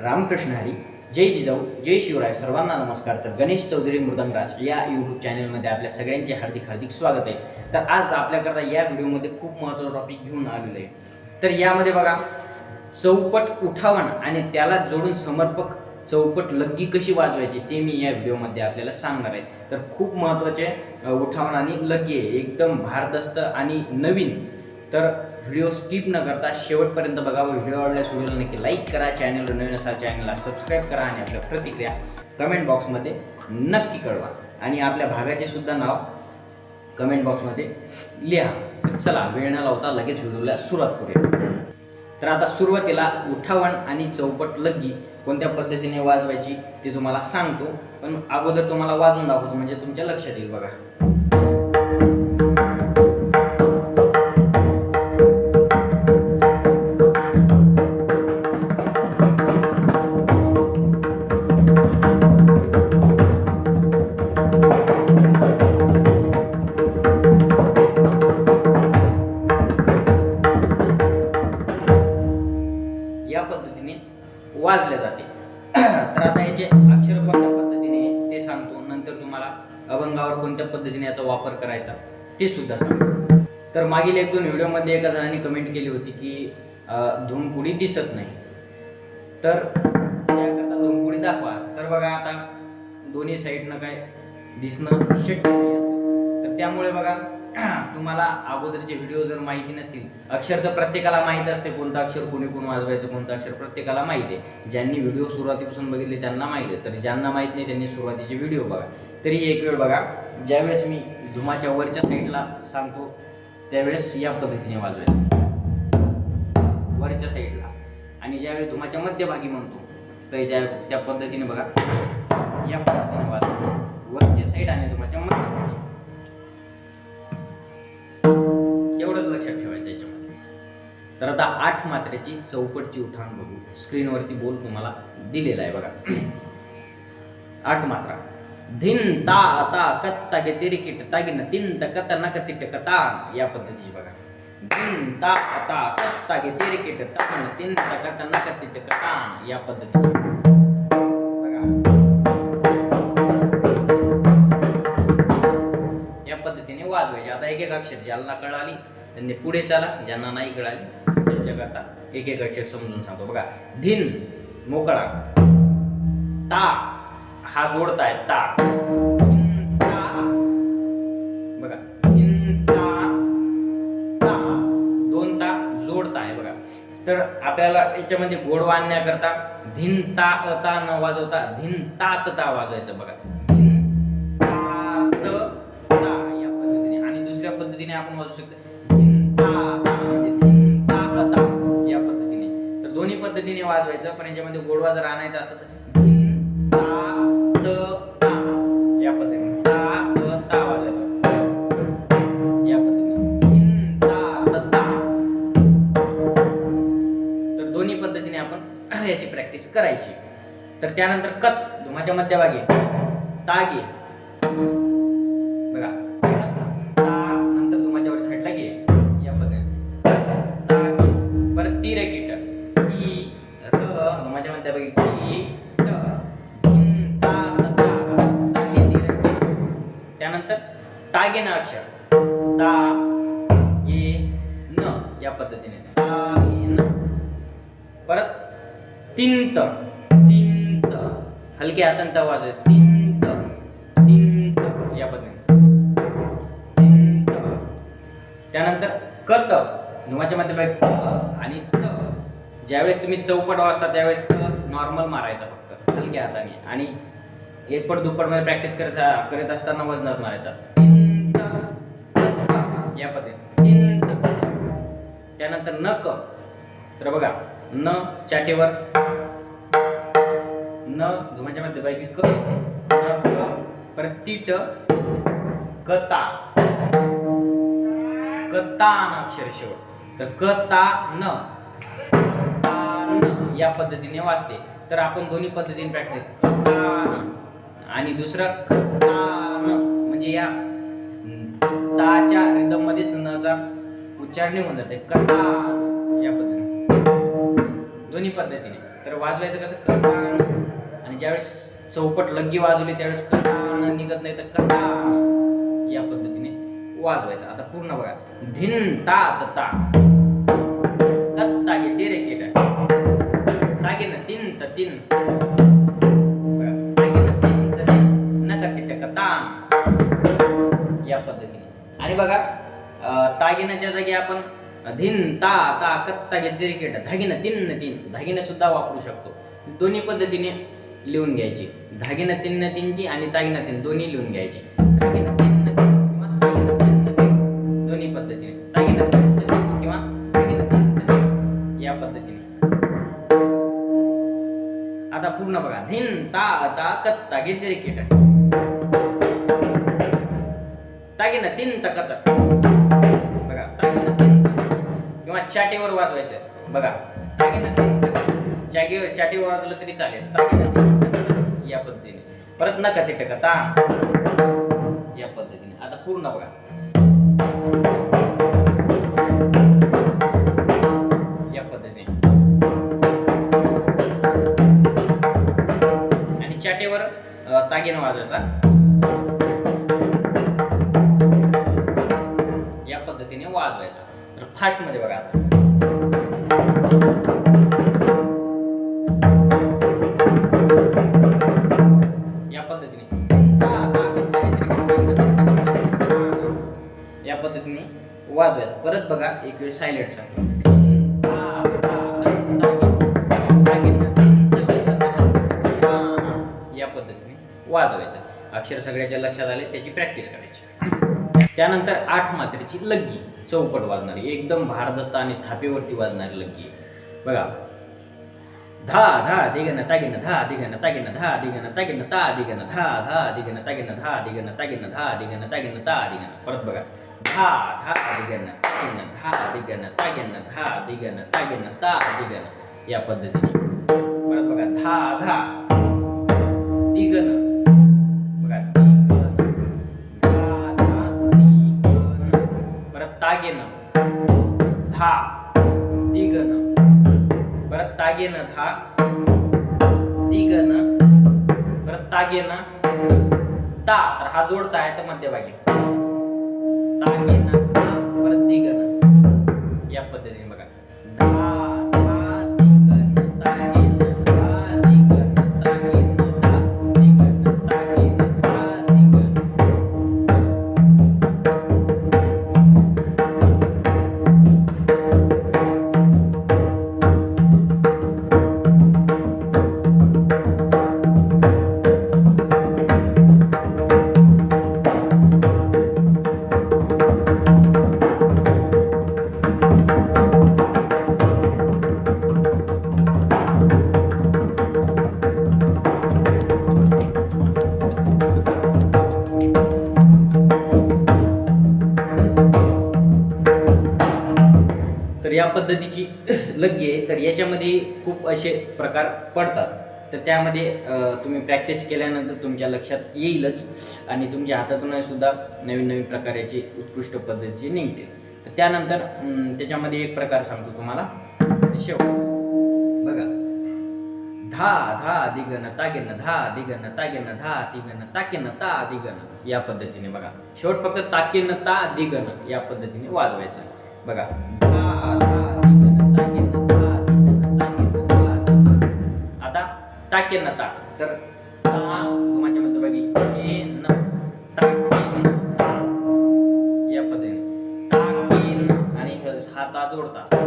रामकृष्ण हरी जय जिजाऊ जय शिवराय सर्वांना नमस्कार. तर गणेश चौधरी मृदंगराज या यूट्यूब चॅनलमध्ये आपल्या सगळ्यांचे हार्दिक हार्दिक स्वागत आहे. तर आज आपल्याकरता या व्हिडिओमध्ये खूप महत्त्वाचा टॉपिक घेऊन आलेलं आहे. तर यामध्ये बघा चौपट उठावण आणि त्याला जोडून समर्पक चौपट लग्गी कशी वाजवायची ते मी या व्हिडिओमध्ये आपल्याला सांगणार आहे. तर खूप महत्त्वाचे उठावण आणि लग्गी आहे. एकदम भारदस्त आणि नवीन तर व्हिडिओ स्किप न करता शेवटपर्यंत बघा. व व्हिडिओ आवडल्यास व्हिडिओला नक्की लाईक करा. चॅनलवर नवीन असा चॅनलला सबस्क्राईब करा आणि आपल्या प्रतिक्रिया कमेंट बॉक्समध्ये नक्की कळवा. आणि आपल्या भागाचे सुद्धा नाव कमेंट बॉक्समध्ये लिहा. तर चला वेळ न लावता लगेच व्हिडिओला सुरुवात करूया. तर आता सुरुवातीला उठावण आणि चौपट लग्गी कोणत्या पद्धतीने वाजवायची ते तुम्हाला सांगतो. पण अगोदर तुम्हाला वाजून दाखवतो म्हणजे तुमच्या लक्षात येईल बघा. या पद्धतीने वाजल्या जाते. तर आता याचे अक्षर कोणत्या पद्धतीने ते सांगतो. नंतर तुम्हाला अभंगावर कोणत्या पद्धतीने याचा वापर करायचा ते सुद्धा सांगतो. तर मागील एक दोन व्हिडिओमध्ये एका जणांनी कमेंट केली होती की धुमकुडी दिसत नाही. तर त्याकरता धुमकुडी दाखवा. तर बघा आता दोन्ही साईडनं काय दिसणं शक्य नाही तर त्यामुळे बघा तुम्हाला अगोदरचे व्हिडिओ जर माहिती नसतील अक्षर तर प्रत्येकाला माहीत असते कोणतं अक्षर कोणी कोण वाजवायचं कोणतं अक्षर प्रत्येकाला माहिती आहे. ज्यांनी व्हिडिओ सुरुवातीपासून बघितले त्यांना माहिती आहे. तर ज्यांना माहीत नाही त्यांनी सुरुवातीचे व्हिडिओ बघा. तरी एक वेळ बघा ज्यावेळेस मी धुमाच्या वरच्या साईडला सांगतो त्यावेळेस या पद्धतीने वाजवायचं. वरच्या साईडला आणि ज्यावेळी धुमाच्या मध्यभागी म्हणतो तर ज्या त्या पद्धतीने बघा या पद्धतीने वाजवायचं वरच्या साईड आणि धुमाच्या मध्यभागी लक्षात ठेवायचं याच्यामध्ये. तर आता आठ मात्रेची चौपटची उठाण बघू. स्क्रीनवरती बोल तुम्हाला दिलेला आहे बघा. आठ मात्रा. धिन ता ता कत्ता गे तिरी किट तागिन तिन कत नक तिट कता. या पद्धतीची बघा. धिन ता ता कत्ता गे तिरी किट तागिन तिन कत नक तिट कता. या पद्धतीची बघा. या पद्धतीने वाजवायचे. आता एक एक अक्षर ज्याला कळाली त्यांनी पुढे चाला ज्यांना नाही कळाली त्यांच्याकरता एक एक अक्षर समजून सांगतो. बघा धिन मोकळा ता हा जोडताय ता. ता. बघा ता, दोन ता जोडताय बघा. तर आपल्याला याच्यामध्ये गोडवा आणण्याकरता धिन ता अता न वाजवता धिन तात ता वाजवायचं बघा. धिन ता या पद्धतीने. आणि दुसऱ्या पद्धतीने आपण वाजू शकतो. तर पद्धतीने वाजवायचं पण याच्यामध्ये गोडवा जर आणायचा असं तर या पद्धतीने. ता या पद्धतीने. तर दोन्ही पद्धतीने आपण याची प्रॅक्टिस करायची. तर त्यानंतर कत माझ्या मध्यभागी तागे तिंत तिंत हलके हातांत आहे तिंत तिंत या पद्धतीने. तिंत त्यानंतर कत धुमाच्या मध्यभागी क आणि त. ज्यावेळेस तुम्ही चौपट वाजता त्यावेळेस त नॉर्मल मारायचा फक्त. हलक्या हाताने. आणि एकपट दुप्पटमध्ये प्रॅक्टिस करत करत असताना वजनात मारायचा. तिंत, या पद्धतीने. तिंत. त्यानंतर नक तर बघा न चाटेवर न धुमाच्या मध्यभागी क न क परत तीट कता. कता न अक्षर शेवट. तर कता न. न. या पद्धतीने वाचते. तर आपण दोन्ही पद्धतीने प्रॅक्टिस आणि दुसरं म्हणजे या ताच्या रिदम मध्येच नचा उच्चारणे होऊन जाते. कथा या पद्धतीने. दोन्ही पद्धतीने. तर वाजवायचं कसं? कटाण आणि ज्यावेळेस चौपट लग्गी वाजवली त्यावेळेस कटाण निघत नाही तर कटाण. या पद्धतीने वाजवायचं. आता पूर्ण बघा. धिन ता त ता. तत्ता गे ते रे केट तागे न तीन त तीन. तागे न तीन त तीन. न या पद्धतीने. आणि बघा तागिनाच्या जागी आपण धिन ता ता कत्ता गे धागिन रे केट तीन न तीन. धागिन सुद्धा वापरू शकतो. दोन्ही पद्धतीने लिहून घ्यायची. धागिनं तीन न तीनची आणि दागिना तीन दोन्ही लिहून घ्यायची. दागिना तीन न तीन किंवा दागिना तीन न तीन. दोन्ही पद्धतीने. दागिना तीन न तीन किंवा दागिना तीन न तीन. या पद्धतीने. आता पूर्ण बघा. धिन ता ता कत्ता गे ते रे केट. तागिनं तीन तकत बघा. दागिना तीन किंवा चाटीवर वाजवायचं. बघा. दागिना तीन जागेवर चाटीवर वाजवलं तरी चालेल. दागिना तीन या पद्धतीने. परत नका ते टक ता या पद्धतीने. आता पूर्ण बघा. या पद्धतीने. आणि चाटेवर अं, वाजवायचा. या पद्धतीने वाजवायचा. तर फास्टमध्ये बघा आता. वाजवायचं परत बघा एक वेळ सायलेंट सांगतो या पद्धतीने वाजवायचं. अक्षर सगळ्याच्या लक्षात आले त्याची प्रॅक्टिस करायची. त्यानंतर आठ मात्रेची लग्गी. चौपट वाजणारी एकदम भारदस्त आणि थापेवरती वाजणारी लग्गी. बघा. धा धा दिगन तागिन धा दिगन तागिन धा दिगन तागिन ता दिगन धा धा दिगन तागिन धा दिगन तागिन धा दिगन तागिन ता दिगन. परत बघा. धा धा. दिगन तागिन धा दिगन तागिन धा दिगन तागिन ता दिगन या पद्धतीने परत बघा धा धा दिगन बघा परत तागेन धा. दिगन परत तागेन धा दिगन परत तागेन ता. तर हा जोडता आहे तर मध्यभागी. तागेन ता परत या पद्धतीने बघा. तर या पद्धतीची लग्गी आहे. तर याच्यामध्ये खूप असे प्रकार पडतात. तर त्यामध्ये तुम्ही प्रॅक्टिस केल्यानंतर तुमच्या लक्षात येईलच आणि तुमच्या हातातून सुद्धा नवीन नवीन प्रकाराची उत्कृष्ट पद्धतीची निघते. तर त्यानंतर त्याच्यामध्ये एक प्रकार सांगतो तुम्हाला. शेव बघा. धा धा दिगन तागेन धा दिगन तागेन धा तिगन ताकेन ता दिगन या पद्धतीने बघा. शेवट फक्त ताकेन ता दिगन या पद्धतीने वाजवायचं. बघा. टाकेन ता तर ता तुमच्या मध्यभागी केन ताकेन ता. या पद्धतीने. ताकेन आणि हा ता जोडता.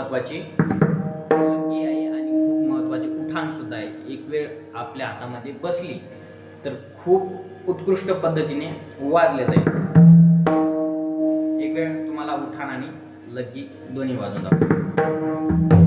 महत्त्वाची. अंगी आहे आणि खूप महत्त्वाचे उठाण सुद्धा आहे. एक वेळ आपल्या हातामध्ये बसली तर खूप उत्कृष्ट पद्धतीने वाजले जाईल. एक वेळ तुम्हाला उठाण आणि लग्गी दोन्ही वाजून दाखवतो.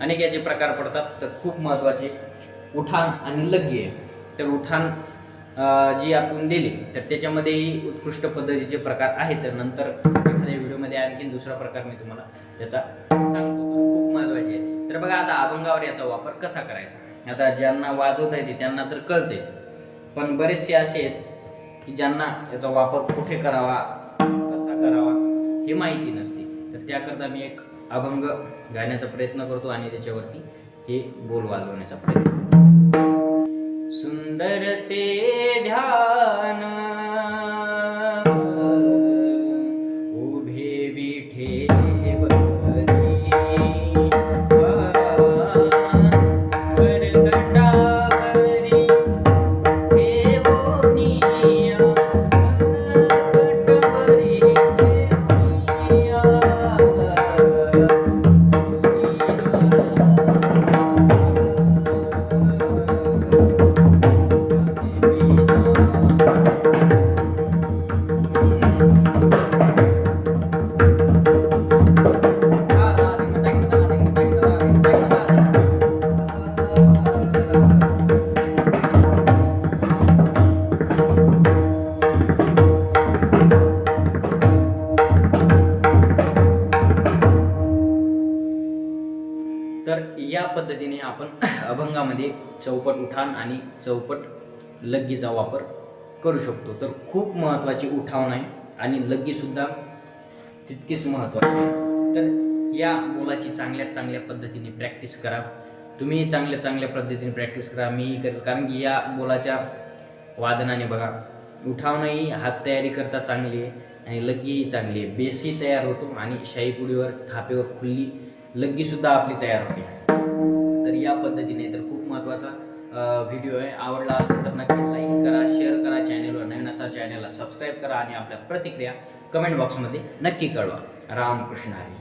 अनेक याचे प्रकार पडतात. तर खूप महत्त्वाचे उठाण आणि लग्गी आहे तर उठाण जी आपण दिली तर त्याच्यामध्येही उत्कृष्ट पद्धतीचे प्रकार आहेत. तर नंतर एखाद्या व्हिडिओमध्ये आणखीन दुसरा प्रकार मी तुम्हाला त्याचा सांगतो. खूप महत्त्वाचे आहे. तर बघा आता अभंगावर याचा वापर कसा करायचा? आता ज्यांना वाजवता येते त्यांना तर कळतेच. पण बरेचसे असे आहेत की ज्यांना याचा वापर कुठे करावा कसा करावा हे माहिती नसते. तर त्याकरता मी एक अभंग गाण्याचा प्रयत्न करतो आणि त्याच्यावरती हे बोल वाजवण्याचा प्रयत्न सुंदर ते ध्यान तर या पद्धतीने आपण अभंगामध्ये चौपट उठाण आणि चौपट लग्गीचा वापर करू शकतो. तर खूप महत्त्वाची उठावण आहे आणि लग्गीसुद्धा तितकीच महत्त्वाची आहे. तर या बोलाची चांगल्या चांगल्या पद्धतीने प्रॅक्टिस करा. तुम्ही चांगल्या चांगल्या पद्धतीने प्रॅक्टिस करा. मीही करेल कारण की या बोलाच्या वादनाने बघा उठावणंही हात तयारी करता चांगली आहे आणि लग्गीही चांगली आहे. बेसही तयार होतो आणि शाईपुडीवर थापेवर खुल्ली लग्गीसुद्धा आपली तयार होते. तर या पद्धतीने तर खूप महत्त्वाचा व्हिडिओ आहे. आवडला असेल तर नक्की लाईक करा शेअर करा. चॅनेलवर नवीन असा चॅनेलला सबस्क्राईब करा आणि आपल्या प्रतिक्रिया कमेंट बॉक्समध्ये नक्की कळवा. रामकृष्ण हरी.